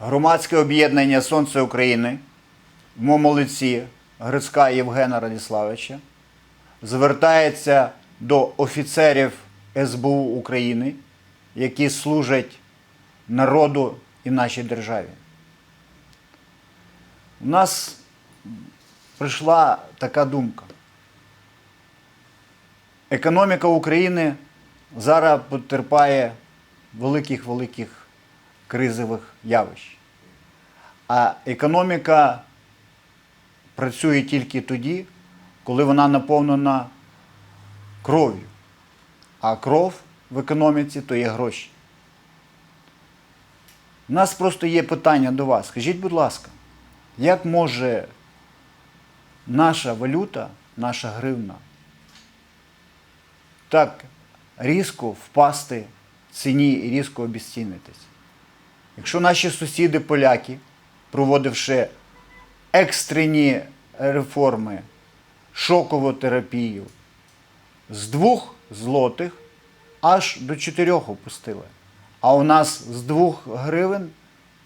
Громадське об'єднання Сонце України в моєму лиці Грицька Євгена Радіславича звертається до офіцерів СБУ України, які служать народу і нашій державі. У нас прийшла така думка. Економіка України зараз потерпає великих-великих кризових явищ. А економіка працює тільки тоді, коли вона наповнена кров'ю. А кров в економіці то є гроші. У нас просто є питання до вас. Скажіть, будь ласка, як може наша валюта, наша гривна, так різко впасти в ціні і різко обіцінитись? Якщо наші сусіди поляки, проводивши екстрені реформи, шокову терапію, з двох злотих аж до чотирьох опустили. А у нас з 2 гривень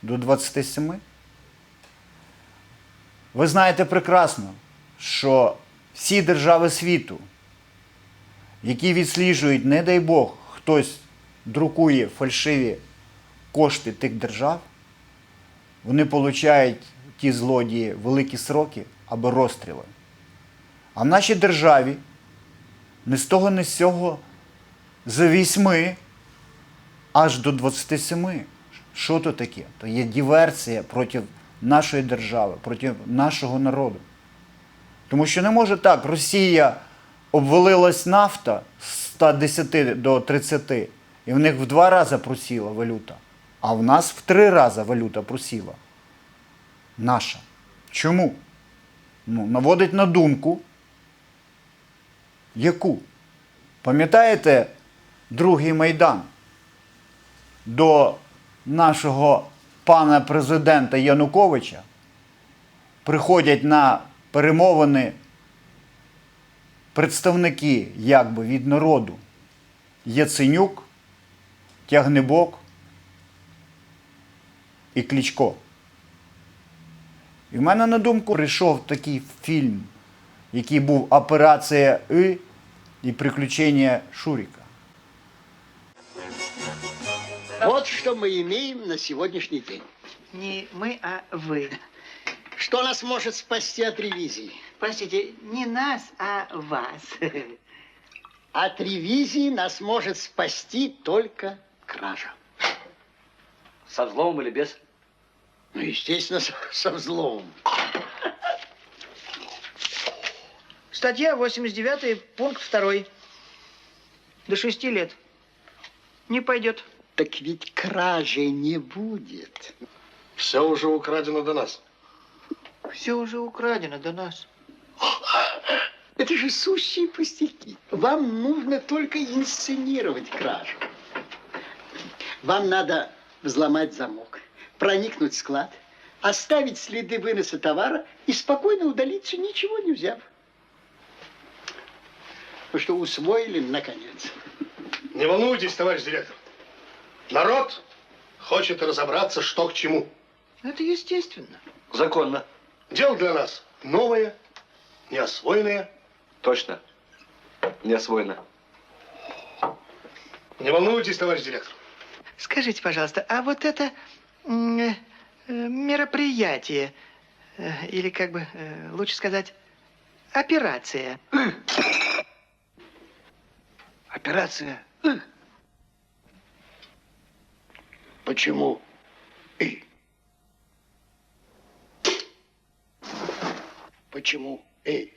до 27. Ви знаєте прекрасно, що всі держави світу, які відсліджують, не дай Бог, хтось друкує фальшиві кошти тих держав, вони получають ті злодії великі сроки або розстріли. А в нашій державі не з того, не з цього за вісьми аж до 27. Що то таке? То є диверсія проти нашої держави, проти нашого народу. Тому що не може так, Росія обвалилась нафта з 110 до 30, і в них в два рази просіла валюта, а в нас в три рази валюта просіла. Наша. Чому? Ну, наводить на думку. Яку? Пам'ятаєте другий майдан? До нашого пана президента Януковича приходять на перемовини представники якби від народу Яценюк, Тягнебок і Кличко. І в мене на думку прийшов такий фільм, який був Операція И і Приключення Шуріка. Вот что мы имеем на сегодняшний день. Не мы, а вы. Что нас может спасти от ревизии? Простите, не нас, а вас. От ревизии нас может спасти только кража. Со взломом или без? Ну, естественно, со, со взломом. Статья 89, пункт 2. До шести лет. Не пойдет. Так ведь кражи не будет. Все уже украдено до нас. Все уже украдено до нас. Это же сущие пустяки. Вам нужно только инсценировать кражу. Вам надо взломать замок, проникнуть в склад, оставить следы выноса товара и спокойно удалиться, ничего не взяв. Вы что, усвоили, наконец? Не волнуйтесь, товарищ директор. Народ хочет разобраться, что к чему. Это естественно. Законно. Дело для нас новое, неосвоенное. Точно. Не освоено. Не волнуйтесь, товарищ директор. Скажите, пожалуйста, а вот это э, э, мероприятие, э, или как бы лучше сказать, операция, Операция. Почему? И. Почему? Эй.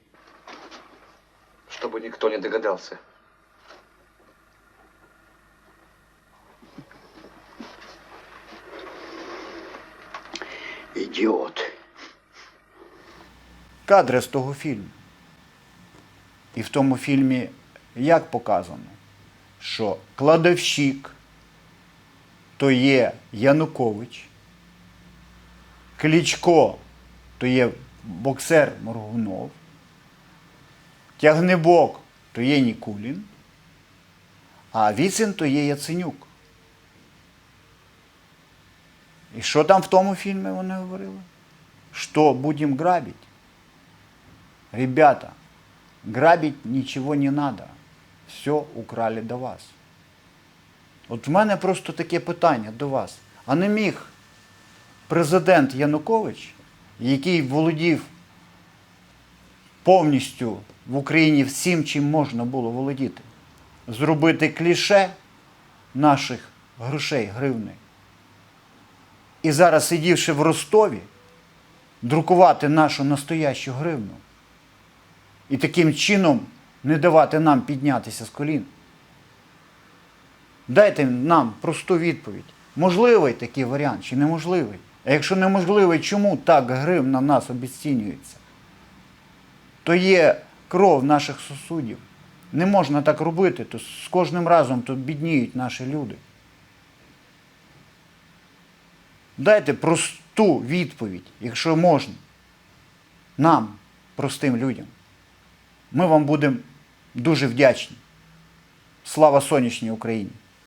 Чтобы никто не догадался. Идиот. кадри з того фільму. І в тому фільмі як показано, що кладовщик то є Янукович, Кличко то є боксер Моргунов, Тягнебок то є Нікулін, а Віцин то є Яценюк. І що там в тому фільмі вони говорили? Що будемо грабити? Ребята, грабить нічого не надо. Все украли до вас. От в мене просто таке питання до вас. А не міг президент Янукович, який володів повністю в Україні всім, чим можна було володіти, зробити кліше наших грошей, гривни. І зараз, сидівши в Ростові, друкувати нашу настоящу гривну. І таким чином не давати нам піднятися з колін. Дайте нам просту відповідь. Можливий такий варіант чи неможливий? А якщо неможливий, чому так гривна нас обіцінюється? То є кров наших сусудів. Не можна так робити, то з кожним разом тут бідніють наші люди. Дайте просту відповідь, якщо можна, нам, простим людям. Ми вам будемо дуже вдячні. Слава сонячній Україні!